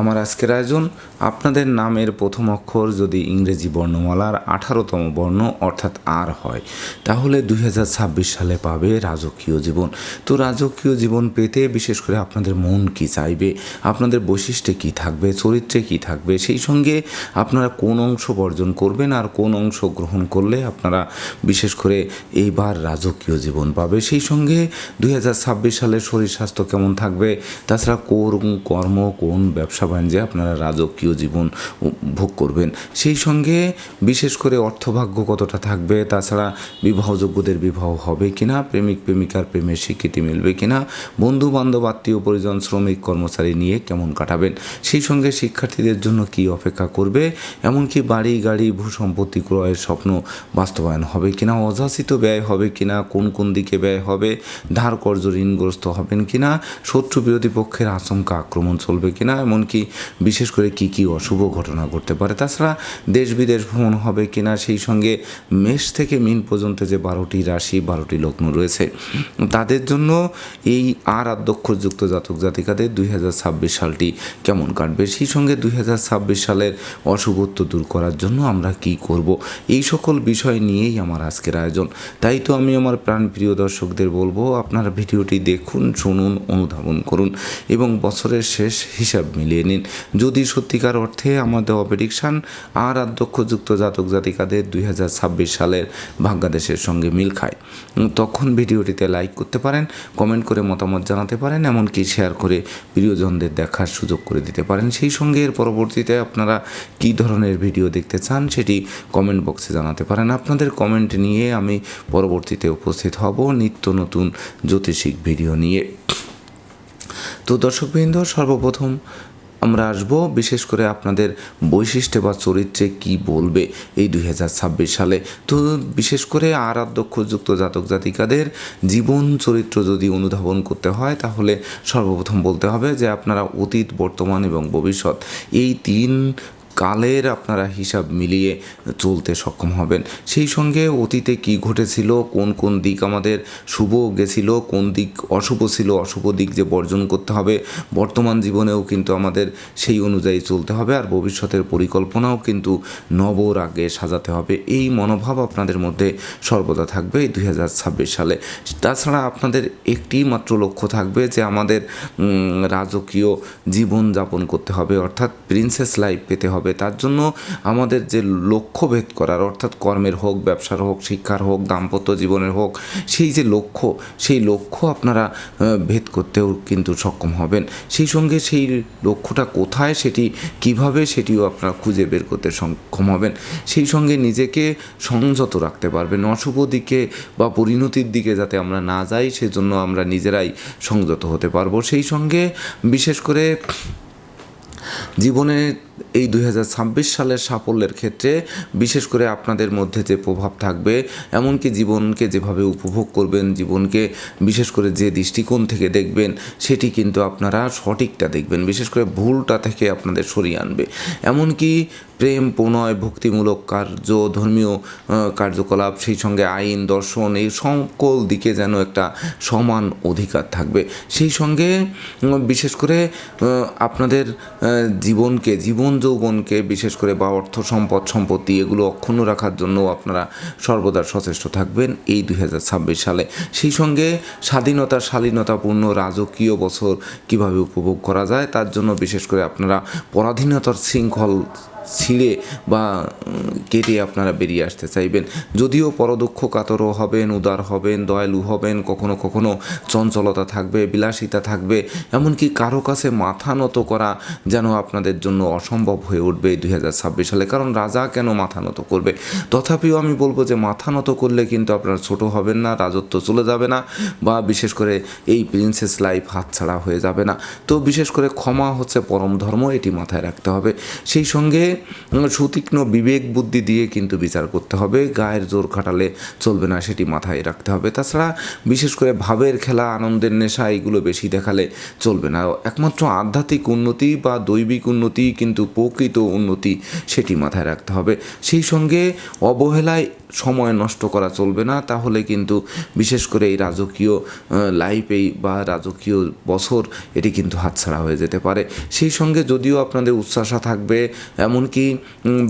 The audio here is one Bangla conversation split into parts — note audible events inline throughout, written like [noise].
আমার আজকের আয়োজন, আপনাদের নামের প্রথম অক্ষর যদি ইংরেজি বর্ণমালার আঠারোতম বর্ণ অর্থাৎ আর হয়, তাহলে দুই হাজার ছাব্বিশ সালে পাবে রাজকীয় জীবন। তো রাজকীয় জীবন পেতে বিশেষ করে আপনাদের মন কি চাইবে, আপনাদের বৈশিষ্ট্যে কি থাকবে, চরিত্রে কি থাকবে, সেই সঙ্গে আপনারা কোন অংশ বর্জন করবেন আর কোন অংশ গ্রহণ করলে আপনারা বিশেষ করে এইবার রাজকীয় জীবন পাবে। সেই সঙ্গে দুই হাজার ছাব্বিশ সালে শরীর স্বাস্থ্য কেমন থাকবে, তাছাড়া কোন কর্ম কোন ব্যবসা বাণিজ্যে আপনারা রাজকীয় জীবন ভোগ করবেন। সেই সঙ্গে বিশেষ করে অর্থভাগ্য কতটা থাকবে, তাছাড়া বিবাহযোগ্যদের বিবাহ হবে কিনা, প্রেমিক, প্রেমিকার প্রেমের স্বীকৃতি মিলবে কিনা বন্ধু বান্ধব আত্মীয়, পরিজন, শ্রমিক, কর্মচারী নিয়ে কেমন কাটাবেন, সেই সঙ্গে শিক্ষার্থীদের জন্য কি অপেক্ষা করবে, এমনকি বাড়ি, গাড়ি ভূ সম্পত্তি ক্রয়ের স্বপ্ন বাস্তবায়ন হবে কিনা, অযাচিত ব্যয় হবে কিনা, কোন কোন দিকে ব্যয় হবে ধার কর্য ঋণগ্রস্ত হবেন কিনা, শত্রু বিরোধী পক্ষের আশঙ্কা আক্রমণ চলবে কিনা, এমনকি বিশেষ করে কি কি অশুভ ঘটনা ঘটতে পারে। তাছাড়া দেশ বিদেশ ভ্রমণ হবে কিনা সেই সঙ্গে মেষ থেকে মিন পর্যন্ত যে বারোটি রাশি, বারোটি লগ্ন রয়েছে, তাদের জন্য এই আর আধ্যক্ষযুক্ত জাতক জাতিকাদের দুই হাজার ছাব্বিশ সালটি কেমন কাটবে? সেই সঙ্গে দুই হাজার ছাব্বিশ সালের অশুভত্ব দূর করার জন্য আমরা কি করব? এই সকল বিষয় নিয়েই আমার আজকের আয়োজন। তাই তো আমি আমার প্রাণপ্রিয় দর্শকদের বলব, আপনারা ভিডিওটি দেখুন, শুনুন, অনুধাবন করুন এবং বছরের শেষ হিসাব মিলিয়ে নিন। যদি সত্যিকার অর্থে আমাদের অপেডিকশান আর আধ্যক্ষযুক্ত জাতক জাতিকাদের দুই হাজার ছাব্বিশ সালের ভাগ্যাদেশের সঙ্গে মিল খায়, তখন ভিডিওটিতে লাইক করতে পারেন, কমেন্ট করে মতামত জানাতে পারেন, এমনকি শেয়ার করে প্রিয়জনদের দেখার সুযোগ করে দিতে পারেন। সেই সঙ্গে এর পরবর্তীতে আপনারা কী ধরনের ভিডিও দেখতে চান সেটি কমেন্ট বক্সে জানাতে পারেন। আপনাদের কমেন্ট নিয়ে আমি পরবর্তীতে উপস্থিত হব নিত্য নতুন জ্যোতিষিক ভিডিও নিয়ে। তো দর্শকবৃন্দ, সর্বপ্রথম আমরা আসব, বিশেষ করে আপনাদের বৈশিষ্ট্য বা চরিত্রে কি বলবে এই দুই হাজার ছাব্বিশ সালে। তো বিশেষ করে আর আধ্যক্ষযুক্ত জাতক জাতিকাদের জীবন চরিত্র যদি অনুধাবন করতে হয়, তাহলে সর্বপ্রথম বলতে হবে যে আপনারা অতীত, বর্তমান এবং ভবিষ্যৎ। এই তিন কালের আপনারা হিসাব মিলিয়ে চলতে সক্ষম হবেন। সেই সঙ্গে অতীতে কি ঘটেছিল, কোন কোন দিক আমাদের শুভ গেছিল, কোন দিক অশুভ ছিল, অশুভ দিক যে বর্জন করতে হবে, বর্তমান জীবনেও কিন্তু আমাদের সেই অনুযায়ী চলতে হবে আর ভবিষ্যতের পরিকল্পনাও কিন্তু নবর আগে সাজাতে হবে। এই মনোভাব আপনাদের মধ্যে সর্বদা থাকবে এই দুই সালে। তাছাড়া আপনাদের একটি মাত্র লক্ষ্য থাকবে যে আমাদের রাজকীয় জীবন যাপন করতে হবে, অর্থাৎ প্রিন্সেস লাইফ পেতে হবে। তার জন্য আমাদের যে লক্ষ্য ভেদ করার, অর্থাৎ কর্মের হোক, ব্যবসার হোক, শিক্ষার হোক, দাম্পত্য জীবনের হোক, সেই যে লক্ষ্য, সেই লক্ষ্য আপনারা ভেদ করতেও কিন্তু সক্ষম হবেন। সেই সঙ্গে সেই লক্ষ্যটা কোথায় সেটি কীভাবে সেটিও আপনারা খুঁজে বের করতে সক্ষম হবেন। সেই সঙ্গে নিজেকে সংযত রাখতে পারবেন, অশুভ দিকে বা পরিণতির দিকে যাতে আমরা না যাই, সেজন্য আমরা নিজেরাই সংযত হতে পারব। সেই সঙ্গে বিশেষ করে জীবনে এই দুই হাজার ছাব্বিশ সালের সাফল্যের ক্ষেত্রে বিশেষ করে আপনাদের মধ্যে যে প্রভাব থাকবে, এমনকি জীবনকে যেভাবে উপভোগ করবেন, জীবনকে বিশেষ করে যে দৃষ্টিকোণ থেকে দেখবেন, সেটি কিন্তু আপনারা সঠিকটা দেখবেন, বিশেষ করে ভুলটা থেকে আপনাদের সরিয়ে আনবে। এমনকি প্রেম, প্রণয়, ভক্তিমূলক কার্য, ধর্মীয় কার্যকলাপ, সেই সঙ্গে আইন, দর্শন, এই সকল দিকে যেন একটা সমান অধিকার থাকবে। সেই সঙ্গে বিশেষ করে আপনাদের জীবনকে, জীবন যৌবনকে, বিশেষ করে বা অর্থ সম্পদ, সম্পত্তি, এগুলো অক্ষুণ্ণ রাখার জন্য আপনারা সর্বদা সচেষ্ট থাকবেন এই দুই হাজার ছাব্বিশ সালে। সেই সঙ্গে স্বাধীনতা, শালীনতাপূর্ণ রাজকীয় বছর কীভাবে উপভোগ করা যায়, তার জন্য বিশেষ করে আপনারা পরাধীনতার শৃঙ্খল ছিঁড়ে বা কেটে আপনারা বেরিয়ে আসতে চাইবেন। যদিও পরদক্ষ কাতরও হবেন, উদার হবেন, দয়ালু হবেন, কখনো কখনো চঞ্চলতা থাকবে, বিলাসিতা থাকবে, এমনকি কারও কাছে মাথা নত করা যেন আপনাদের জন্য অসম্ভব হয়ে উঠবে দু হাজার ছাব্বিশ সালে। কারণ রাজা কেন মাথা নত করবে? তথাপিও আমি বলব যে মাথা নত করলে কিন্তু আপনারা ছোট হবেন না, রাজত্ব চলে যাবে না, বা বিশেষ করে এই প্রিন্সেস লাইফ হাতছাড়া হয়ে যাবে না। তো বিশেষ করে ক্ষমা হচ্ছে পরম ধর্ম, এটি মাথায় রাখতে হবে। সেই সঙ্গে সুতীক্ষ্ণ বিবেক বুদ্ধি দিয়ে কিন্তু বিচার করতে হবে। গায়ের জোর খাটালে চলবে না, সেটি মাথায় রাখতে হবে। তাছাড়া বিশেষ করে ভাবের খেলা, আনন্দের নেশা, এগুলো বেশি দেখালে চলবে না। একমাত্র আধ্যাত্মিক উন্নতি বা দৈবিক উন্নতি, কিন্তু প্রকৃত উন্নতি সেটি মাথায় রাখতে হবে। সেই সঙ্গে অবহেলায় সময় নষ্ট করা চলবে না, তাহলে কিন্তু বিশেষ করে এই রাজকীয় লাইফেই বা রাজকীয় বছর, এটি কিন্তু হাতছাড়া হয়ে যেতে পারে। সেই সঙ্গে যদিও আপনাদের উচ্ছ্বাসা থাকবে এমনকি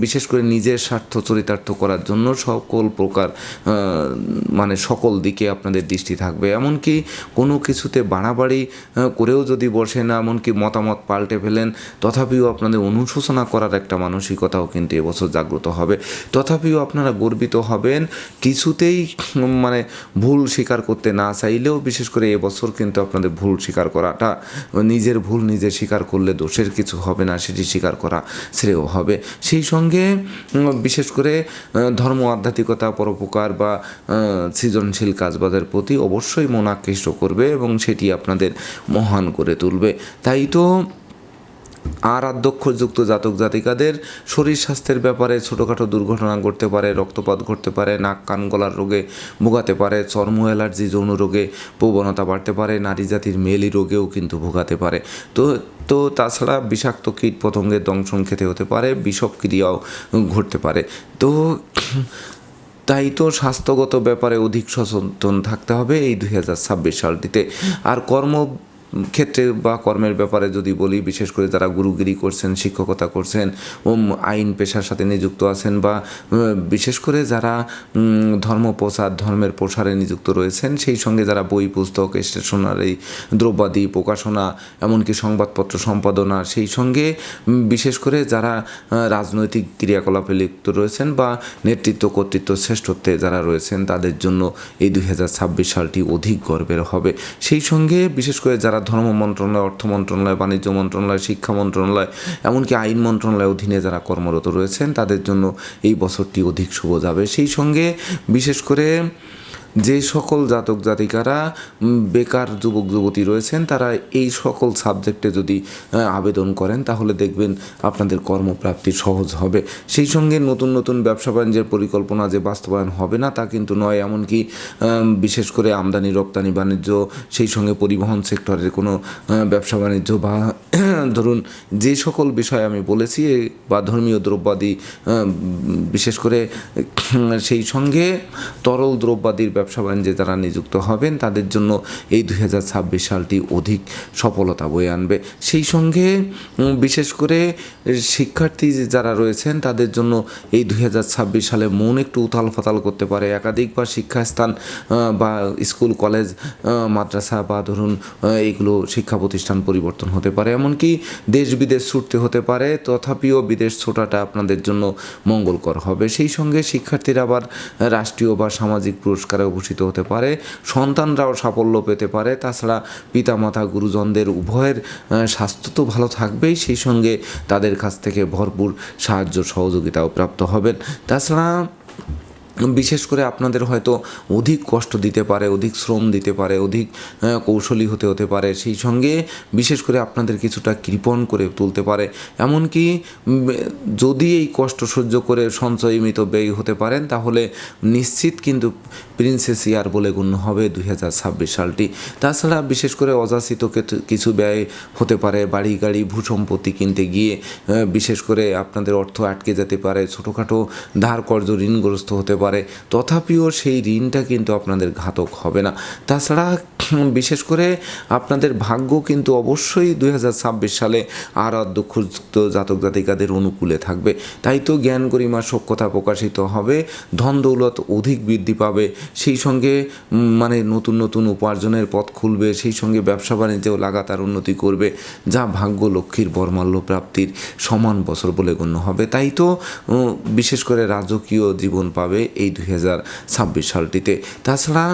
বিশেষ করে নিজের স্বার্থ চরিতার্থ করার জন্য সকল প্রকার মানে সকল দিকে আপনাদের দৃষ্টি থাকবে। এমনকি কোনো কিছুতে বাড়াবাড়ি করেও যদি বসেন, এমনকি মতামত পাল্টে ফেলেন, তথাপিও আপনাদের অনুশোচনা করার একটা মানসিকতাও কিন্তু এবছর জাগ্রত হবে। তথাপিও আপনারা গর্বিত হবেন, কিছুতেই মানে ভুল স্বীকার করতে না চাইলেও বিশেষ করে এবছর কিন্তু আপনাদের ভুল স্বীকার করাটা, নিজের ভুল নিজে স্বীকার করলে দোষের কিছু হবে না, সেটি স্বীকার করা শ্রেয় হবে। সেই সঙ্গে বিশেষ করে ধর্ম, আধ্যাত্মিকতা, পরোপকার বা সৃজনশীল কাজবাজের প্রতি অবশ্যই মন আকৃষ্ট করবে এবং সেটি আপনাদের মহান করে তুলবে। তাই তো আর আধ্যক্ষযুক্ত জাতক জাতিকাদের শরীর স্বাস্থ্যের ব্যাপারে ছোটোখাটো দুর্ঘটনা ঘটতে পারে, রক্তপাত ঘটতে পারে, নাক কান গলার রোগে ভোগাতে পারে, চর্ম অ্যালার্জি, যৌন রোগে প্রবণতা বাড়তে পারে, নারী জাতির মেলি রোগেও কিন্তু ভোগাতে পারে। তো তো তাছাড়া বিষাক্ত কীট পতঙ্গের দংশন খেতে হতে পারে বিষক্রিয়াও ঘটতে পারে। তো তাই তো স্বাস্থ্যগত ব্যাপারে অধিক সচেতন থাকতে হবে এই দুই হাজার ছাব্বিশ সালটিতে। আর কর্ম ক্ষেত্রে বা কর্মের ব্যাপারে যদি বলি, বিশেষ করে যারা গুরুগিরি করছেন, শিক্ষকতা করছেন আইন, পেশার সাথে নিযুক্ত আছেন বা বিশেষ করে যারা ধর্ম প্রচার ধর্মের প্রসারে নিযুক্ত রয়েছেন, সেই সঙ্গে যারা বই, পুস্তক, স্টেশনারি, দ্রব্যাদি, প্রকাশনা, এমনকি সংবাদপত্র সম্পাদনা, সেই সঙ্গে বিশেষ করে যারা রাজনৈতিক ক্রিয়াকলাপে লিপ্ত রয়েছেন বা নেতৃত্ব, কর্তৃত্ব, শ্রেষ্ঠত্বে যারা রয়েছেন, তাদের জন্য এই দুই হাজার ছাব্বিশ সালটি অধিক গর্বের হবে। সেই সঙ্গে বিশেষ করে যারা ধর্ম মন্ত্রণালয়, অর্থ মন্ত্রণালয়, বাণিজ্য মন্ত্রণালয়, শিক্ষা মন্ত্রণালয়, এমনকি আইন মন্ত্রণালয়ের অধীনে যারা কর্মরত রয়েছেন, তাদের জন্য এই বছরটি অধিক শুভ যাবে। সেই সঙ্গে বিশেষ করে যে সকল জাতক জাতিকারা বেকার যুবক যুবতী রয়েছেন, তারা এই সকল সাবজেক্টে যদি আবেদন করেন, তাহলে দেখবেন আপনাদের কর্মপ্রাপ্তি সহজ হবে। সেই সঙ্গে নতুন নতুন ব্যবসা বাণিজ্যের পরিকল্পনা যে বাস্তবায়ন হবে না, তা কিন্তু নয়। এমনকি বিশেষ করে আমদানি, রপ্তানি, বাণিজ্য, সেই সঙ্গে পরিবহন সেক্টরের কোনো ব্যবসা বাণিজ্য বা, [coughs] ধরুন যে সকল বিষয় আমি বলেছি বা ধর্মীয় দ্রব্যাদি বিশেষ করে, [coughs] সেই সঙ্গে তরল দ্রব্যাদির ব্যবসা বাণিজ্যে যারা নিযুক্ত হবেন, তাদের জন্য এই দুই হাজার ছাব্বিশ সালটি অধিক সফলতা বয়ে আনবে। সেই সঙ্গে বিশেষ করে শিক্ষার্থী যারা রয়েছেন, তাদের জন্য এই দুই হাজার ছাব্বিশ সালে মন একটু উথাল ফাতাল করতে পারে। একাধিকবার শিক্ষাস্থান বা স্কুল, কলেজ মাদ্রাসা বা ধরুন এইগুলো শিক্ষা প্রতিষ্ঠান পরিবর্তন হতে পারে। এমনকি দেশ বিদেশ ছুটতে হতে পারে, তথাপিও বিদেশ ছোটাটা আপনাদের জন্য মঙ্গলকর হবে। সেই সঙ্গে শিক্ষার্থীরা আবার রাষ্ট্রীয় বা সামাজিক পুরস্কারে ভূষিত হতে পারে, সন্তানরাও সাফল্য পেতে পারে। তাছাড়া পিতামাতা, গুরুজনদের উভয়ের স্বাস্থ্য তো ভালো থাকবেই, সেই সঙ্গে তাদের কাছ থেকে ভরপুর সাহায্য সহযোগিতাও প্রাপ্ত হবেন। তাছাড়া বিশেষ করে আপনাদের হয়তো অধিক কষ্ট দিতে পারে, অধিক শ্রম দিতে পারে, অধিক কৌশলী হতে হতে পারে, সেই সঙ্গে বিশেষ করে আপনাদের কিছুটা কৃপণ করে তুলতে পারে। এমনকি যদি এই কষ্ট সহ্য করে সঞ্চয়মিত ব্যয় হতে পারেন, তাহলে নিশ্চিত কিন্তু প্রিন্সেস ইয়ার বলে গণ্য হবে দুই হাজার ছাব্বিশ সালটি। তাছাড়া বিশেষ করে অযাচিত কিছু ব্যয় হতে পারে, বাড়ি গাড়ি ভূসম্পত্তি কিনতে গিয়ে বিশেষ করে আপনাদের অর্থ আটকে যেতে পারে, ছোটোখাটো ধার কর্য ঋণগ্রস্ত হতে পারে তথাপিও সেই ঋণটা কিন্তু আপনাদের ঘাতক হবে না। তাছাড়া বিশেষ করে আপনাদের ভাগ্য কিন্তু অবশ্যই দুই হাজার ছাব্বিশ সালে আর দুঃখযুক্ত জাতক জাতিকাদের অনুকূলে থাকবে। তাই তো জ্ঞান গরিমা সক্ষতা প্রকাশিত হবে, ধন দৌলত অধিক বৃদ্ধি পাবে, সেই সঙ্গে মানে নতুন নতুন উপার্জনের পথ খুলবে, সেই সঙ্গে ব্যবসা বাণিজ্যেও লাগাতার উন্নতি করবে, যা ভাগ্য লক্ষ্মীর বর্মাল্য প্রাপ্তির সমান বছর বলে গণ্য হবে। তাই তো বিশেষ করে রাজকীয় জীবন পাবে এই দুই হাজার ছাব্বিশ সালটিতে। তাছাড়া,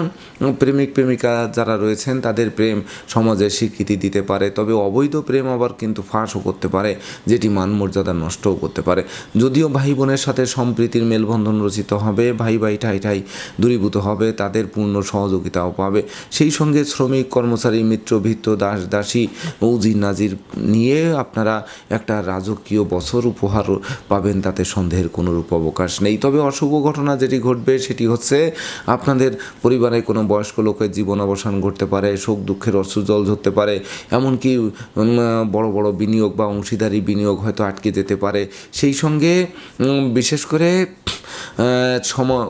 প্রেমিক প্রেমিকা যারা রয়েছেন, তাদের প্রেম সমাজের স্বীকৃতি দিতে পারে, তবে অবৈধ প্রেম আবার কিন্তু ফাঁসও করতে পারে, যেটি মান মর্যাদা নষ্টও করতে পারে। যদিও ভাই বোনের সাথে সম্প্রীতির মেলবন্ধন রচিত হবে, ভাই ভাই ঠাই ঠাই দূরীভূত হবে, তাদের পূর্ণ সহযোগিতাও পাবে। সেই সঙ্গে শ্রমিক, কর্মচারী মিত্র ভিত্ত দাস দাসী উজির নাজির নিয়ে আপনারা একটা রাজকীয় বছর উপহার পাবেন, তাতে সন্দেহের কোনো রূপ অবকাশ নেই। তবে অশুভ ঘটনা যেটি ঘটবে, সেটি হচ্ছে আপনাদের পরিবারে কোনো বয়স্ক লোকের জীবন অবসান ঘটতে পারে, সুখ দুঃখের অশ্রু জল ঝরতে পারে, এমনকি বড় বড় বিনিয়োগ বা অংশীদারি বিনিয়োগ হয়তো আটকে যেতে পারে। সেই সঙ্গে বিশেষ করে সময়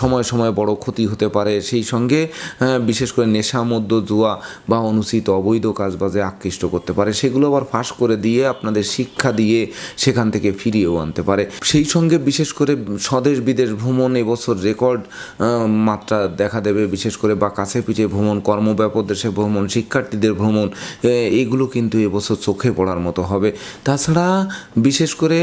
সময় সময় বড় ক্ষতি হতে পারে। সেই সঙ্গে বিশেষ করে নেশা মধ্য জুয়া বা অনুচিত অবৈধ কাজবাজে আকৃষ্ট করতে পারে। সেগুলো আবার ফাঁস করে দিয়ে আপনাদের শিক্ষা দিয়ে সেখান থেকে ফিরিয়েও আনতে পারে। সেই সঙ্গে বিশেষ করে স্বদেশ বিদেশ ভ্রমণ এবছর রেকর্ড মাত্রা দেখা দেবে বিশেষ করে বা কাছে পিঠে ভ্রমণ কর্মব্যাপক দেশে ভ্রমণ, শিক্ষার্থীদের ভ্রমণ এগুলো কিন্তু এবছর চোখে পড়ার মতো হবে। তাছাড়া বিশেষ করে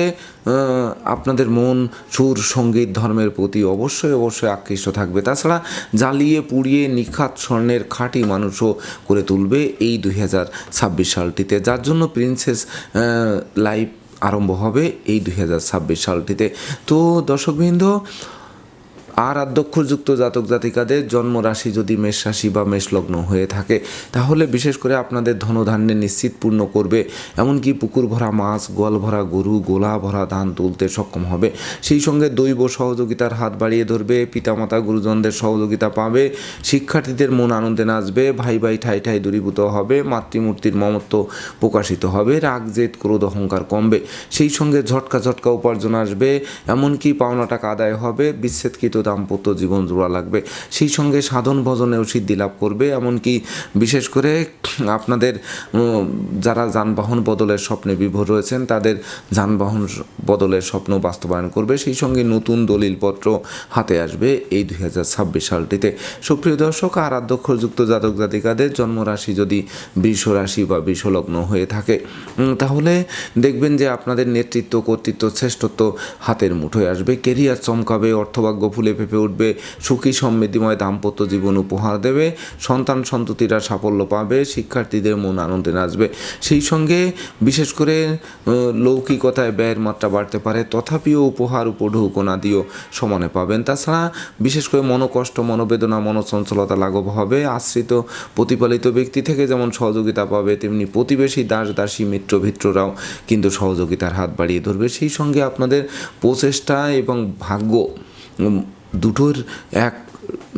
আপনাদের মন, সুর, সংগীত, ধর্মের প্রতি অবশ্যই অবশ্যই আকৃষ্ট থাকবে। তাছাড়া জ্বালিয়ে, পুড়িয়ে, নিখাত স্বর্ণের খাঁটি মানুষও করে তুলবে এই দুই হাজার ছাব্বিশ সালটিতে। যার জন্য প্রিন্সেস লাইফ আরম্ভ হবে এই দুই হাজার ছাব্বিশ সালটিতে। তো দর্শকবৃন্দ আর আধ্যক্ষযুক্ত জাতক জাতিকাদের জন্মরাশি যদি মেষ রাশি বা মেষ লগ্ন হয়ে থাকে, তাহলে বিশেষ করে আপনাদের ধনধান্যে নিশ্চিত পূর্ণ করবে। এমনকি পুকুর ভরা মাছ, গোয়াল ভরা গরু, গোলা ভরা ধান তুলতে সক্ষম হবে। সেই সঙ্গে দৈব সহযোগিতার হাত বাড়িয়ে ধরবে, পিতামাতা, গুরুজনদের সহযোগিতা পাবে, শিক্ষার্থীদের মন আনন্দে নাচবে, ভাই ভাই ঠাই ঠাই দূরীভূত হবে, মাতৃমূর্তির মমত্ব প্রকাশিত হবে, রাগ, জেদ, ক্রোধ, অহংকার কমবে। সেই সঙ্গে ঝটকা ঝটকা উপার্জন আসবে, এমনকি পাওনা টাকা আদায় হবে, বিচ্ছেদকৃত দাম্পত্য জীবন জোড়া লাগবে। সেই সঙ্গে সাধন ভজনেও সিদ্ধি লাভ করবে। এমনকি বিশেষ করে আপনাদের যারা যানবাহন বদলের স্বপ্নে বিভোর রয়েছেন, তাদের যানবাহন বদলের স্বপ্ন বাস্তবায়ন করবে। সেই সঙ্গে নতুন দলিলপত্র হাতে আসবে এই দুই হাজার ছাব্বিশ সালটিতে। সুপ্রিয় দর্শক, আর আধ্যক্ষযুক্ত জাতক জাতিকাদের জন্মরাশি যদি বৃষ রাশি বা বৃষলগ্ন হয়ে থাকে তাহলে দেখবেন যে আপনাদের নেতৃত্ব কর্তৃত্ব শ্রেষ্ঠত্ব হাতের মুঠোয় আসবে। কেরিয়ার চমকাবে, অর্থভাগ্য ফুলে ফেপে উঠবে, সুখী সমৃদ্ধিময় দাম্পত্য জীবন উপহার দেবে, সন্তান সন্ততিরা সাফল্য পাবে, শিক্ষার্থীদের মন আনন্দে নাচবে। সেই সঙ্গে বিশেষ করে লৌকিকতায় ব্যয়ের মাত্রা বাড়তে পারে, তথাপিও উপহার উপঢৌকনা দিয়েও সমানে পাবেন। তাছাড়া বিশেষ করে মনোকষ্ট, মনোবেদনা, মনোচঞ্চলতা লাঘব হবে। আশ্রিত প্রতিপালিত ব্যক্তি থেকে যেমন সহযোগিতা পাবে, তেমনি প্রতিবেশী দাস, দাসী, মিত্র, ভিত্ররাও কিন্তু সহযোগিতার হাত বাড়িয়ে ধরবে। সেই সঙ্গে আপনাদের প্রচেষ্টা এবং ভাগ্য দুটোর এক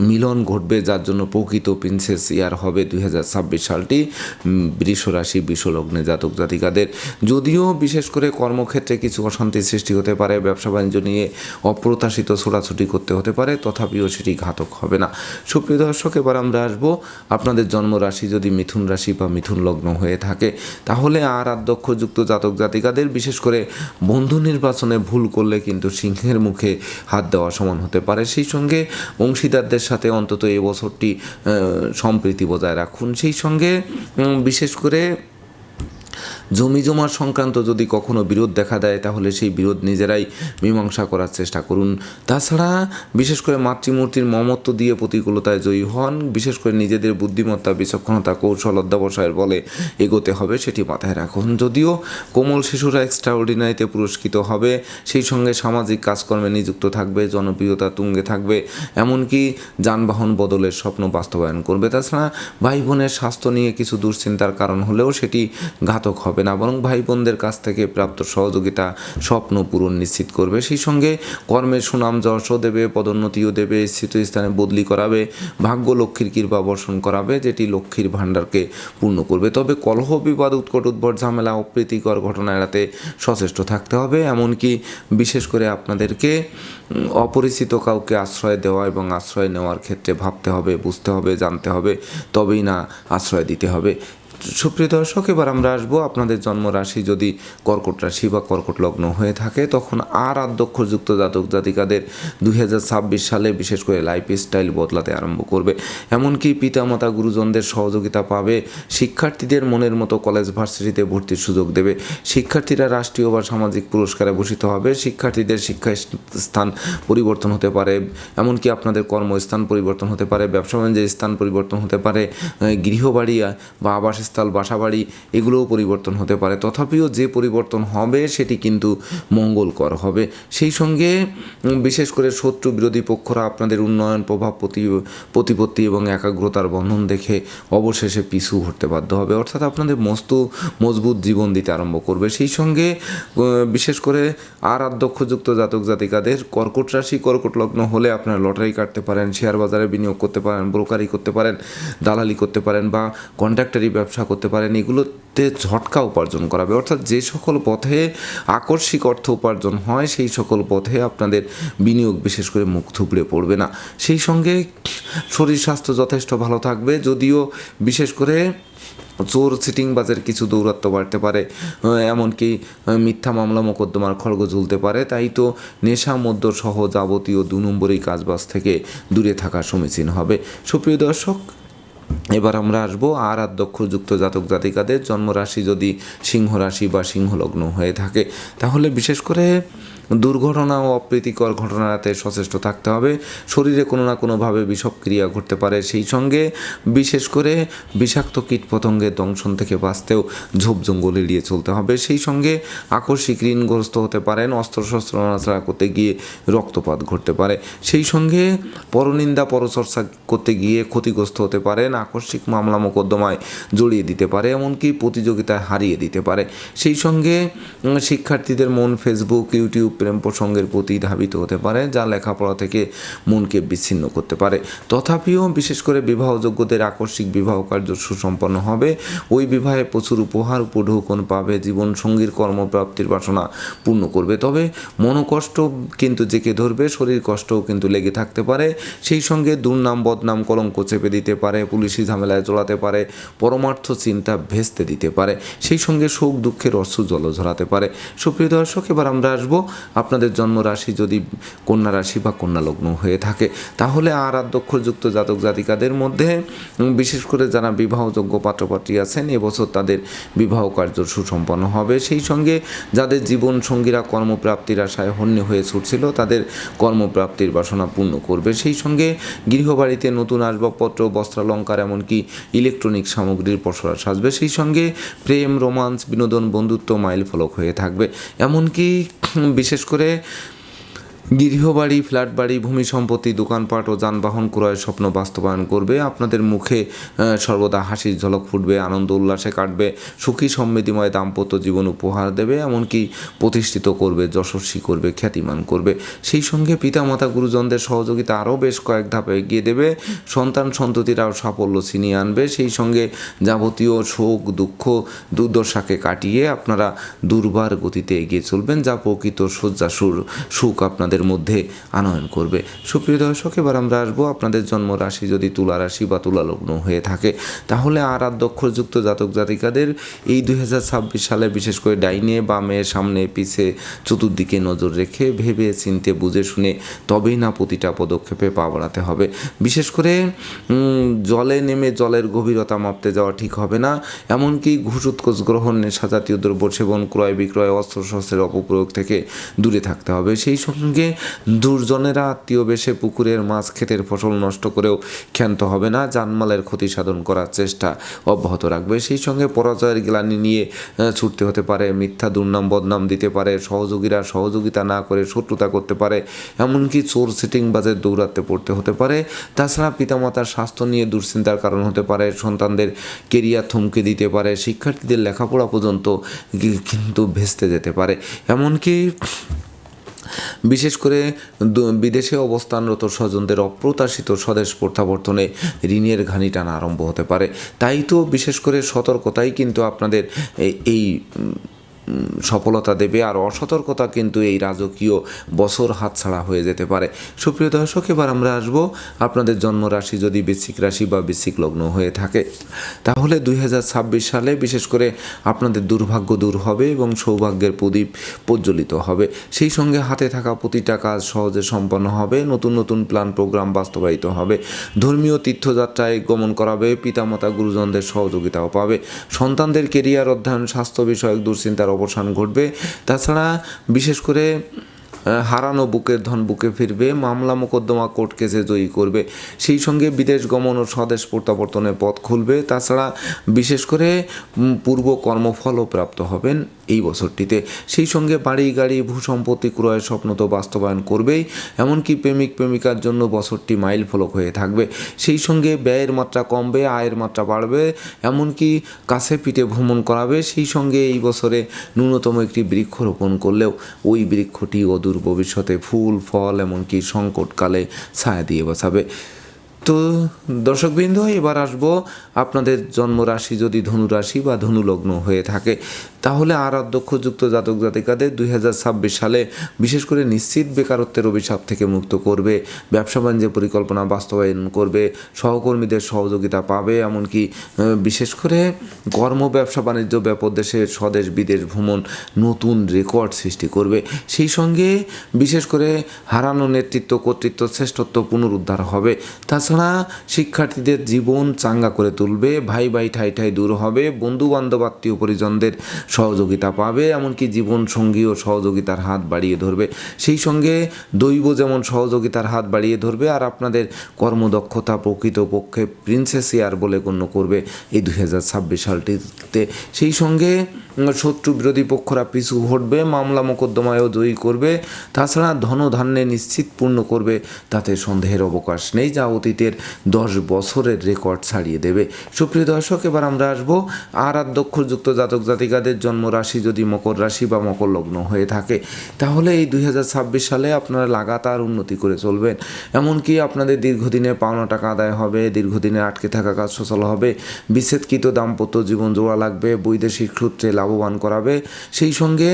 মিলন ঘটবে, যার জন্য প্রকৃত প্রিন্সেস ইয়ার হবে দুই হাজার ছাব্বিশ সালটি বৃষ রাশি বিশ্বলগ্নে জাতক জাতিকাদের। যদিও বিশেষ করে কর্মক্ষেত্রে কিছু অশান্তির সৃষ্টি হতে পারে, ব্যবসা বাণিজ্য নিয়ে অপ্রত্যাশিত ছোটাছুটি করতে হতে পারে, তথাপিও সেটি ঘাতক হবে না। সুপ্রিয় দর্শক, এবার আমরা আসব আপনাদের জন্মরাশি যদি মিথুন রাশি বা মিথুন লগ্ন হয়ে থাকে, তাহলে আর আধ্যক্ষযুক্ত জাতক জাতিকাদের, বিশেষ করে বন্ধু নির্বাচনে ভুল করলে কিন্তু সিংহের মুখে হাত দেওয়া সমান হতে পারে। সেই সঙ্গে অংশীদারদের সাথে অন্তত এই বছরটি সম্প্রীতি বজায় রাখুন। সেই সঙ্গে বিশেষ করে জমি জমা সংক্রান্ত যদি কখনো বিরোধ দেখা দেয়, তাহলে সেই বিরোধ নিজেরাই মীমাংসা করার চেষ্টা করুন। তাছাড়া বিশেষ করে মাতৃমূর্তির মমত্ব দিয়ে প্রতিকূলতায় জয়ী হন, বিশেষ করে নিজেদের বুদ্ধিমত্তা, বিচক্ষণতা, কৌশল অধ্যাবসায়ের বলে এগোতে হবে সেটি মাথায় রাখুন। যদিও কোমল শিশুরা এক্সট্রা অর্ডিনারিতে পুরস্কৃত হবে, সেই সঙ্গে সামাজিক কাজকর্মে নিযুক্ত থাকবে, জনপ্রিয়তা তুঙ্গে থাকবে, এমনকি যানবাহন বদলের স্বপ্ন বাস্তবায়ন করবে। তাছাড়া ভাই বোনের স্বাস্থ্য নিয়ে কিছু দুশ্চিন্তার কারণ হলেও সেটি ঘাতক হবে। না, বরং ভাই বোনদের কাছ থেকে প্রাপ্ত সহযোগিতা স্বপ্ন পূরণ নিশ্চিত করবে। সেই সঙ্গে কর্মের সুনাম যশও দেবে, পদোন্নতিও দেবে স্থানে বদলি করাবে, ভাগ্য লক্ষ্মীর কৃপা বর্ষণ করাবে, যেটি লক্ষ্মীর ভাণ্ডারকে পূর্ণ করবে। তবে কলহ, বিবাদ, উৎকট, উদ্ভট, ঝামেলা, অপ্রীতিকর ঘটনা এড়াতে সচেষ্ট থাকতে হবে। এমনকি বিশেষ করে আপনাদেরকে অপরিচিত কাউকে আশ্রয় দেওয়া এবং আশ্রয় নেওয়ার ক্ষেত্রে ভাবতে হবে, বুঝতে হবে, জানতে হবে, তবেই না আশ্রয় দিতে হবে। সুপ্রিয় দর্শক, এবার আমরা আসব আপনাদের জন্ম রাশি যদি কর্কট রাশি বা কর্কট লগ্ন হয়ে থাকে, তখন আর আদ্যক্ষরযুক্ত জাতক জাতিকাদের দু হাজার ছাব্বিশ সালে বিশেষ করে লাইফ স্টাইল বদলাতে আরম্ভ করবে। এমনকি পিতামাতা গুরুজনদের সহযোগিতা পাবে, শিক্ষার্থীদের মনের মতো কলেজ ভার্সিটিতে ভর্তির সুযোগ দেবে। শিক্ষার্থীরা রাষ্ট্রীয় বা সামাজিক পুরস্কারে ভূষিত হবে, শিক্ষার্থীদের শিক্ষা স্থান পরিবর্তন হতে পারে। এমনকি আপনাদের কর্মস্থান পরিবর্তন হতে পারে, ব্যবসা বাণিজ্যের স্থান পরিবর্তন হতে পারে। গৃহবাড়ি বা আবাসস্থল বাসাবাড়ি, এগুলোও পরিবর্তন হতে পারে। তথাপিও যে পরিবর্তন হবে, সেটি কিন্তু মঙ্গলকর হবে। সেই সঙ্গে বিশেষ করে শত্রু বিরোধী পক্ষরা আপনাদের উন্নয়ন, প্রভাব, প্রতি, প্রতিপত্তি এবং একাগ্রতার বন্ধন দেখে অবশেষে পিছু হতে বাধ্য হবে। অর্থাৎ আপনাদের মস্ত, মজবুত জীবন দিতে আরম্ভ করবে। সেই সঙ্গে বিশেষ করে আর আধ্যক্ষযুক্ত জাতক জাতিকাদের কর্কট রাশি, কর্কট লগ্ন হলে আপনারা লটারি কাটতে পারেন, শেয়ার বাজারে বিনিয়োগ করতে পারেন, ব্রোকারি করতে পারেন, দালালি করতে পারেন বা কন্ট্রাক্টারি ব্যবসা করতে পারেন, এগুলোতে ঝটকা উপার্জন করাবে। অর্থাৎ যে সকল পথে আকস্মিক অর্থ উপার্জন হয়, সেই সকল পথে আপনাদের বিনিয়োগ বিশেষ করে মুখ থুবড়ে পড়বে না। সেই সঙ্গে শরীর স্বাস্থ্য যথেষ্ট ভালো থাকবে, যদিও বিশেষ করে চোর সিটিং বাজের কিছু দৌরাত্ম বাড়তে পারে। এমনকি মিথ্যা মামলা, মোকদ্দমার খড়গ ঝুলতে পারে। তাই তো নেশা, মদ্য সহ যাবতীয় দু নম্বরই কাজবাজ থেকে দূরে থাকা সমীচীন হবে। সুপ্রিয় দর্শক এবার আমরা আসব আর আধ্যক্ষযুক্ত জাতক জাতিকাদের জন্মরাশি যদি সিংহ রাশি বা সিংহলগ্ন হয়ে থাকে। তাহলে বিশেষ করে দুর্ঘটনা ও অপ্রীতিকর ঘটনাতে সচেষ্ট থাকতে হবে। শরীরে কোনো না কোনোভাবে বিষক্রিয়া ঘটতে পারে। সেই সঙ্গে বিশেষ করে বিষাক্ত কীটপতঙ্গের দংশন থেকে বাঁচতেও ঝোপ জঙ্গল এড়িয়ে চলতে হবে। সেই সঙ্গে আকস্মিক ঋণগ্রস্ত হতে পারেন, অস্ত্রশস্ত্র নাড়াচাড়া করতে গিয়ে রক্তপাত ঘটতে পারে। সেই সঙ্গে পরনিন্দা পরচর্চা করতে গিয়ে ক্ষতিগ্রস্ত হতে পারেন আকস্মিক মামলা মোকদ্দমায় জড়িয়ে দিতে পারে, এমনকি প্রতিযোগিতায় হারিয়ে দিতে পারে। সেই সঙ্গে শিক্ষার্থীদের মন ফেসবুক ইউটিউব প্রেম প্রসঙ্গের প্রতি ধাবিত হতে পারে, যা লেখাপড়া থেকে মনকে বিচ্ছিন্ন করতে পারে। তথাপিও বিশেষ করে বিবাহযোগ্যদের আকস্মিক বিবাহ কার্য সুসম্পন্ন হবে। ওই বিবাহে প্রচুর উপহার, উপঢৌকন পাবে, জীবন সঙ্গীর কর্মপ্রাপ্তির বাসনা পূর্ণ করবে। তবে মনোকষ্ট কিন্তু জেকে ধরবে, শরীর কষ্টও কিন্তু লেগে থাকতে পারে। সেই সঙ্গে দুর্নাম, বদনাম, কলঙ্ক চেপে দিতে পারে, পুলিশি ঝামেলায় চলাতে পারে, পরমার্থ চিন্তা ভেস্তে দিতে পারে। সেই সঙ্গে শোক দুঃখের অশ্রু জল ঝরাতে পারে। সুপ্রিয় দর্শক, এবার আমরা আসব আপনাদের জন্মরাশি যদি কন্যা রাশি বা কন্যা লগ্ন হয়ে থাকে, তাহলে আর আধ্যক্ষযুক্ত জাতক জাতিকাদের মধ্যে বিশেষ করে যারা বিবাহযোগ্য পাত্রপাত্রী আছেন, এবছর তাদের বিবাহ কার্য সুসম্পন্ন হবে। সেই সঙ্গে যাদের জীবন সঙ্গীরা কর্মপ্রাপ্তির আশায় হন্যে হয়ে ছুটছিল, তাদের কর্মপ্রাপ্তির বাসনা পূর্ণ করবে। সেই সঙ্গে গৃহবাড়িতে নতুন আসবাবপত্র, বস্ত্রালঙ্কার, এমনকি ইলেকট্রনিক সামগ্রীর পসরা সাজবে। সেই সঙ্গে প্রেম, রোমান্স, বিনোদন, বন্ধুত্ব মাইল ফলক হয়ে থাকবে। এমনকি বিশেষ করে গৃহবাড়ি ফ্ল্যাট বাড়ি ভূমি সম্পত্তি, দোকানপাট ও যানবাহন ক্রয়ের স্বপ্ন বাস্তবায়ন করবে। আপনাদের মুখে সর্বদা হাসির ঝলক ফুটবে, আনন্দ উল্লাসে কাটবে, সুখী, সমৃদ্ধিময় দাম্পত্য জীবন উপহার দেবে, এমনকি প্রতিষ্ঠিত করবে, যশস্বী করবে, খ্যাতিমান করবে। সেই সঙ্গে পিতামাতা, গুরুজনদের সহযোগিতা আরও বেশ কয়েক ধাপে এগিয়ে দেবে। সন্তান সন্ততিরাও সাফল্য ছিনিয়ে আনবে। সেই সঙ্গে যাবতীয় শোক, দুঃখ, দুর্দশাকে কাটিয়ে আপনারা দুর্বার গতিতে এগিয়ে চলবেন, যা প্রকৃত শয্যাসুর সুখ আপনাদের মধ্যে আনয়ন করবে। সুপ্রিয় দর্শক, এবার আমরা আসব আপনাদের জন্ম রাশি। যদি তুলা রাশি বা তুলা লগ্ন হয়ে থাকে, তাহলে আর আধ্যক্ষযুক্ত জাতক জাতিকাদের এই দুই হাজার ছাব্বিশ সালে বিশেষ করে ডাইনে বামে, সামনে পিছে চতুর্দিকে নজর রেখে ভেবে চিনতে বুঝে শুনে তবেই না প্রতিটা পদক্ষেপে পা বাড়াতে হবে। বিশেষ করে জলে নেমে জলের গভীরতা মাপতে যাওয়া ঠিক হবে না। এমনকি ঘুষ উৎকোচ গ্রহণ, নেশা জাতীয় দ্রব্য সেবন, ক্রয় বিক্রয়, অস্ত্রশস্ত্রের অপপ্রয়োগ থেকে দূরে থাকতে হবে। সেই সঙ্গে দুর্জনেরা আত্মীয় বেশে পুকুরের মাছ ক্ষেতের ফসল নষ্ট করেও ক্ষান্ত হবে না, জানমালের ক্ষতি সাধন করার চেষ্টা অব্যাহত রাখবে। সেই সঙ্গে পরাজয়ের গ্লানি নিয়ে ছুটতে হতে পারে, মিথ্যা দুর্নাম বদনাম দিতে পারে, সহযোগীরা সহযোগিতা না করে শত্রুতা করতে পারে, এমনকি চোর সিটিং বাজের দৌরাত্মে পড়তে হতে পারে। তাছাড়া পিতামাতার স্বাস্থ্য নিয়ে দুশ্চিন্তার কারণ হতে পারে, সন্তানদের কেরিয়ার থমকে দিতে পারে, শিক্ষার্থীদের লেখাপড়া পর্যন্ত কিন্তু ভেস্তে যেতে পারে। এমনকি বিশেষ করে বিদেশে অবস্থানরত স্বজনদের অপ্রত্যাশিত স্বদেশ প্রত্যাবর্তনে ঋণের ঘানি টানা আরম্ভ হতে পারে। তাই তো বিশেষ করে সতর্কতাই কিন্তু আপনাদের এই- সফলতা দেবে আর অসতর্কতা কিন্তু এই রাজকীয় বছর হাতছাড়া হয়ে যেতে পারে। সুপ্রিয় দর্শক, এবার আমরা আসব আপনাদের জন্ম রাশি যদি বৃশ্চিক রাশি বা বৃশ্চিক লগ্ন হয়ে থাকে। তাহলে দুই হাজার ছাব্বিশ সালে বিশেষ করে আপনাদের দুর্ভাগ্য দূর হবে এবং সৌভাগ্যের প্রদীপ প্রজ্বলিত হবে। সেই সঙ্গে হাতে থাকা প্রতিটা কাজ সহজে সম্পন্ন হবে, নতুন নতুন প্ল্যান প্রোগ্রাম বাস্তবায়িত হবে। ধর্মীয় তীর্থযাত্রায় গমন করাবে, পিতামাতা, গুরুজনদের সহযোগিতাও পাবে। সন্তানদের কেরিয়ার অধ্যয়ন, স্বাস্থ্য বিষয়ক দুশ্চিন্তার অবসান ঘটবে। তাছাড়া বিশেষ করে হারানো বুকের ধন বুকে ফিরবে, মামলা মোকদ্দমা কোর্ট কেসে জয়ী করবে। সেই সঙ্গে বিদেশ গমন ও স্বদেশ প্রত্যাবর্তনের পথ খুলবে। তাছাড়া বিশেষ করে পূর্ব কর্মফলও প্রাপ্ত হবেন। এই বছরটিতে। সেই সঙ্গে বাড়ি, গাড়ি, ভূসম্পত্তি ক্রয়ের স্বপ্ন তো বাস্তবায়ন করবেই, এমনকি প্রেমিক, প্রেমিকার জন্য বছরটি মাইল ফলক হয়ে থাকবে। সেই সঙ্গে ব্যয়ের মাত্রা কমবে, আয়ের মাত্রা বাড়বে, এমনকি কাছে পিঠে ভ্রমণ করাবে। সেই সঙ্গে এই বছরে ন্যূনতম একটি বৃক্ষ রোপণ করলেও ওই বৃক্ষটি অদূর ভবিষ্যতে ফুল, ফল, এমনকি সংকটকালে ছায়া দিয়ে বসাবে। তো দর্শকবৃন্দ, এবার আসব আপনাদের জন্মরাশি, যদি ধনুরাশি বা ধনুলগ্ন হয়ে থাকে। তাহলে আর অধ্যক্ষযুক্ত জাতক জাতিকাদের দুই হাজার ছাব্বিশ সালে বিশেষ করে নিশ্চিত বেকারত্বের অভিশাপ থেকে মুক্ত করবে, ব্যবসা বাণিজ্যের পরিকল্পনা বাস্তবায়ন করবে, সহকর্মীদের সহযোগিতা পাবে, এমনকি বিশেষ করে কর্ম, ব্যবসা বাণিজ্য ব্যাপক দেশে স্বদেশ, বিদেশ ভ্রমণ নতুন রেকর্ড সৃষ্টি করবে। সেই সঙ্গে বিশেষ করে হারানো নেতৃত্ব, কর্তৃত্ব, শ্রেষ্ঠত্ব পুনরুদ্ধার হবে। তাছাড়া শিক্ষার্থীদের জীবন চাঙ্গা করে তুলবে, ভাই ভাই ঠাই ঠাই দূর হবে বন্ধু বান্ধব আত্মীয় পরিজনদের সহযোগিতা পাবে, এমনকি জীবন সঙ্গী ও সহযোগিতার হাত বাড়িয়ে ধরবে। সেই সঙ্গে দৈব যেমন সহযোগিতার হাত বাড়িয়ে ধরবে, আর আপনাদের কর্মদক্ষতা প্রকৃতপক্ষে প্রিন্সেস ইয়ার বলে গণ্য করবে এই দুই হাজার ছাব্বিশ সালটিতে। সেই সঙ্গে শত্রু বিরোধী পক্ষরা পিছু হটবে, মামলা মোকদ্দমায়ও জয়ী করবে, তাছাড়া ধনধান্যে নিশ্চিত পূর্ণ করবে, তাতে সন্দেহের অবকাশ নেই, যা অতীতের দশ বছরের রেকর্ড ছাড়িয়ে দেবে। সুপ্রিয় দর্শক, এবার আমরা আসব আর আধ্যক্ষযুক্ত জাতক জাতিকাদের জন্ম রাশি, যদি মকর রাশি বা মকর লগ্ন হয়ে থাকে। তাহলে এই দুই হাজার ছাব্বিশ সালে আপনারা লাগাতার উন্নতি করে চলবেন। এমনকি আপনাদের দীর্ঘদিনে পাওনা টাকা আদায় হবে দীর্ঘদিনে আটকে থাকা কাজ সচল হবে। বিচ্ছেদকৃত দাম্পত্য জীবন জোড়া লাগবে, বৈদেশিক সূত্রে লাভবান করাবে। সেই সঙ্গে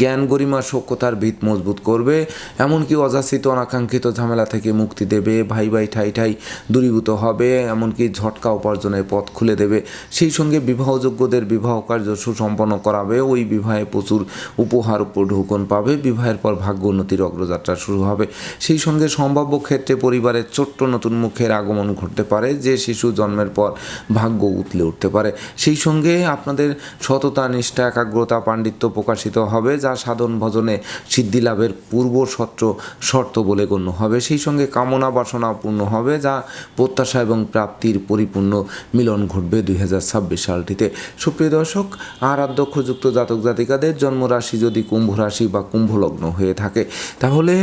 জ্ঞান গরিমা সক্ষতার ভিত মজবুত করবে, এমনকি অযাচিত অনাকাঙ্ক্ষিত ঝামেলা থেকে মুক্তি দেবে, ভাই ভাই ঠাই ঠাই দূরীভূত হবে, এমনকি ঝটকা উপার্জনের পথ খুলে দেবে। সেই সঙ্গে বিবাহযোগ্যদের বিবাহ কার্য সুসম্পন্ন করাবে, ওই বিবাহে প্রচুর উপহার উপঢৌকন পাবে, বিবাহের পর ভাগ্য উন্নতির অগ্রযাত্রা শুরু হবে। সেই সঙ্গে সম্ভাব্য ক্ষেত্রে পরিবারের ছোট্ট নতুন মুখের আগমন ঘটতে পারে, যে শিশু জন্মের পর ভাগ্য উতলে উঠতে পারে। সেই সঙ্গে আপনাদের সততা, নিষ্ঠা, একাগ্রতা, পাণ্ডিত্য প্রকাশিত হবে। যা সাধন ভজনে সিদ্ধি লাভের পূর্ব শর্ত শর্ত বলে গণ্য হবে। সেই সঙ্গে কামনা বাসনা পূর্ণ হবে, যা প্রত্যাশা এবং প্রাপ্তির পরিপূর্ণ মিলন ঘটবে দুই হাজার ছাব্বিশ সালটিতে। সুপ্রিয় দর্শক, আর আধ্যক্ষযুক্ত জাতক জাতিকাদের জন্মরাশি যদি কুম্ভ রাশি বা কুম্ভ লগ্ন হয়ে থাকে, তাহলে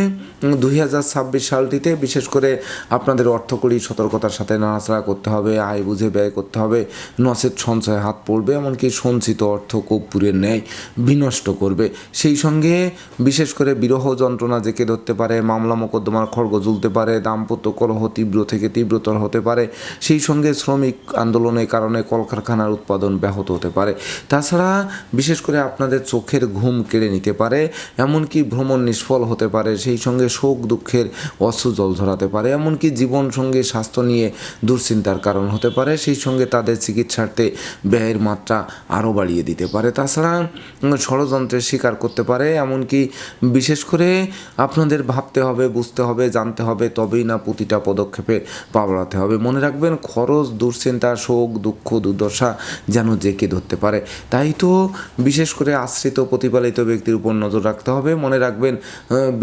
দুই হাজার ছাব্বিশ সালটিতে বিশেষ করে আপনাদের অর্থকরী সতর্কতার সাথে নাড়াচাড়া করতে হবে, আয় বুঝে ব্যয় করতে হবে, নচেত সঞ্চয় হাত পড়বে, এমনকি সঞ্চিত অর্থ কর্পূরের ন্যায় বিনষ্ট করবে। সেই সঙ্গে বিশেষ করে বিরহ যন্ত্রণা জেকে ধরতে পারে, মামলা মোকদ্দমার খড়গ ঝুলতে পারে, দাম্পত্য কলহ তীব্র থেকে তীব্রতর হতে পারে, সেই সঙ্গে শ্রমিক আন্দোলনের কারণে কলকারখানার উৎপাদন ব্যাহত হতে পারে। তাছাড়া বিশেষ করে আপনাদের চোখের ঘুম কেড়ে নিতে পারে, এমনকি ভ্রমণ নিষ্ফল হতে পারে, সেই সঙ্গে শোক দুঃখের অশ্রু জল ঝরাতে পারে, এমনকি জীবন সঙ্গে স্বাস্থ্য নিয়ে দুশ্চিন্তার কারণ হতে পারে, সেই সঙ্গে তাদের চিকিৎসার্থে ব্যয়ের মাত্রা আরও বাড়িয়ে দিতে পারে। তাছাড়া ষড়যন্ত্রের শিকার করতে পারে, এমনকি বিশেষ করে আপনাদের ভাবতে হবে, বুঝতে হবে, জানতে হবে, তবেই না প্রতিটা পদক্ষেপে পা বাড়াতে হবে। মনে রাখবেন, খরচ, দুশ্চিন্তা, শোক, দুঃখ, দুর্দশা যেন জেকে ধরতে পারে। তাই তো বিশেষ করে আশ্রিত, প্রতিপালিত ব্যক্তির উপর নজর রাখতে হবে। মনে রাখবেন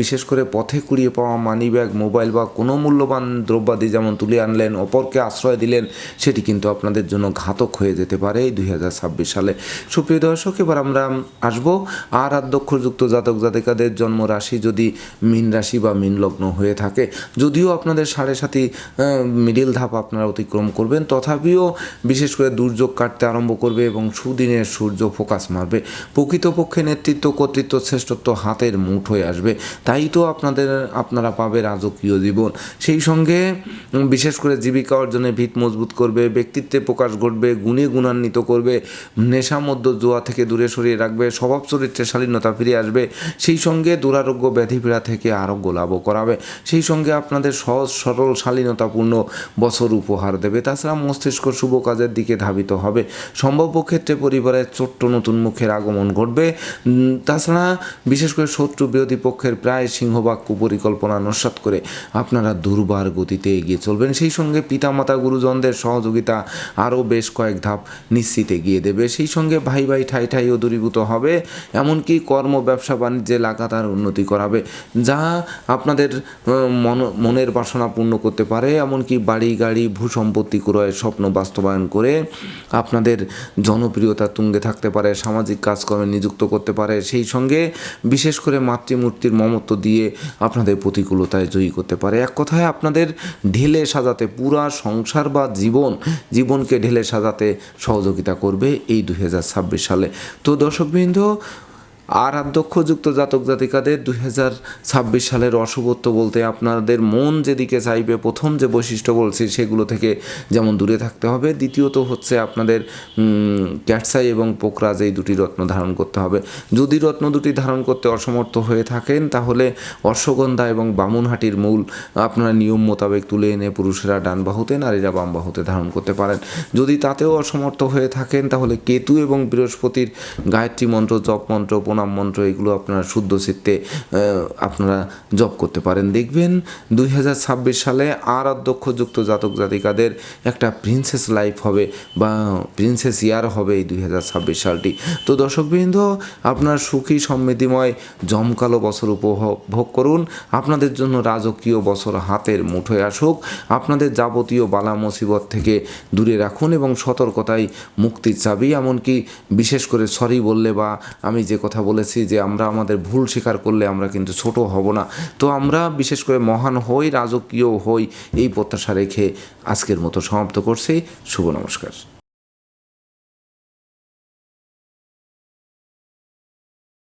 বিশেষ করে পথে কুড়িয়ে পাওয়া মানি ব্যাগ মোবাইল বা কোনো মূল্যবান দ্রব্যাদি যেমন তুলে আনলেন, অপরকে আশ্রয় দিলেন, সেটি কিন্তু আপনাদের জন্য ঘাতক হয়ে যেতে পারে দুই সালে। সুপ্রিয় দর্শক, এবার আমরা আসব আর আধ্যক্ষযুক্ত জাতক জাতিকাদের জন্ম রাশি যদি মীন রাশি বা মীন লগ্ন হয়ে থাকে, যদিও আপনাদের সাড়ে সাথী মিডিল ধাপ আপনারা অতিক্রম করবেন, তথাপিও বিশেষ করে দুর্যোগ কাটতে আরম্ভ করবে এবং সুদিনের সূর্য ফোকাস মারবে। প্রকৃতপক্ষে নেতৃত্ব, কর্তৃত্ব, শ্রেষ্ঠত্ব হাতের মুঠ হয়ে আসবে। তাই তো আপনাদের, আপনারা পাবে রাজকীয় জীবন। সেই সঙ্গে বিশেষ করে জীবিকা অর্জনে ভিত মজবুত করবে, ব্যক্তিত্বে প্রকাশ ঘটবে, গুণে গুণান্বিত করবে, নেশা মধ্য জোয়া থেকে দূরে সরিয়ে রাখবে স্বভাব চরিত্রে শালীনতা ফিরে আসবে, সেই সঙ্গে দুরারোগ্য ব্যাধিপীড়া থেকে আরোগ্য লাভও করাবে। সেই সঙ্গে আপনাদের সহজ, সরল, শালীনতাপূর্ণ বছর উপহার দেবে। তাছাড়া মস্তিষ্ক শুভ কাজের দিকে ধাবিত হবে। সম্ভাব্য ক্ষেত্রে পরিবারের ছোট্ট নতুন মুখের আগমন ঘটবে। তাছাড়া বিশেষ করে শত্রু বিরোধী পক্ষের প্রায় সিংহবাগ কুপরিকল্পনা নস্বাত করে আপনারা দুর্বার গতিতে এগিয়ে চলবেন। সেই সঙ্গে পিতামাতা, গুরুজনদের সহযোগিতা আরও বেশ কয়েক ধাপ নিশ্চিত এগিয়ে দেবে। সেই সঙ্গে ভাই ভাই, ঠাই ঠাইও দূরীভূত হবে। এমনকি কর্ম, ব্যবসা, বাণিজ্যে লাগাতার উন্নতি করাবে, যা আপনাদের মন, মনের বাসনা পূর্ণ করতে পারে। এমনকি বাড়ি, গাড়ি ভূসম্পত্তি ক্রয়ের স্বপ্ন বাস্তবায়ন করে আপনাদের জনপ্রিয়তা তুঙ্গে থাকতে পারে, সামাজিক কাজকর্মে নিযুক্ত করতে পারে। সেই সঙ্গে বিশেষ করে মাতৃমূর্তির মমত্ব দিয়ে আপনাদের প্রতিকূলতায় জয়ী করতে পারে। এক কথায় আপনাদের ঢেলে সাজাতে পুরা সংসার বা জীবন, জীবনকে ঢেলে সাজাতে সহযোগিতা করবে এই দুই হাজার ছাব্বিশ সালে। তো দর্শকবৃন্দ আর আধ্যক্ষযুক্ত জাতক জাতিকাদের দুই হাজার ছাব্বিশ সালের অশুভত্ব বলতে আপনাদের মন যেদিকে চাইবে, প্রথম যে বৈশিষ্ট্য বলছি সেগুলো থেকে যেমন দূরে থাকতে হবে, দ্বিতীয়ত হচ্ছে আপনাদের ক্যাটসাই এবং পোকরাজ এই দুটি রত্ন ধারণ করতে হবে। যদি রত্ন দুটি ধারণ করতে অসমর্থ হয়ে থাকেন, তাহলে অশ্বগন্ধা এবং বামুনহাটির মূল আপনারা নিয়ম মোতাবেক তুলে এনে পুরুষেরা ডান বাহুতে, নারীরা বাম বাহুতে ধারণ করতে পারেন। যদি তাতেও অসমর্থ হয়ে থাকেন, তাহলে কেতু এবং বৃহস্পতির গায়ত্রী মন্ত্র, জপ মন্ত্র, প্রণাম মন্ত্র এগুলো আপনারা শুদ্ধ চিত্তে আপনারা জপ করতে পারেন। দেখবেন দুই হাজার ছাব্বিশ সালে আর অধ্যক্ষযুক্ত জাতক জাতিকাদের একটা প্রিন্সেস লাইফ হবে বা প্রিন্সেস ইয়ার হবে এই দুই হাজার ছাব্বিশ সালটি। তো দর্শকবৃন্দ, আপনার সুখী, সমৃদ্ধিময়, জমকালো বছর উপভোগ করুন। আপনাদের জন্য রাজকীয় বছর হাতের মুঠোয় আসুক। আপনাদের যাবতীয় বালা মুসিবত থেকে দূরে রাখুন এবং সতর্কতায় মুক্তির চাবি, এমনকি বিশেষ করে সরি বললে বা আমি যে কথা বলেছি যে আমরা আমাদের ভুল স্বীকার করলে আমরা কিন্তু ছোট হব না। তো আমরা বিশেষ করে মহান হই, রাজকীয় হই, এই প্রত্যাশা রেখে আজকের মতো সমাপ্ত করছি। শুভ নমস্কার।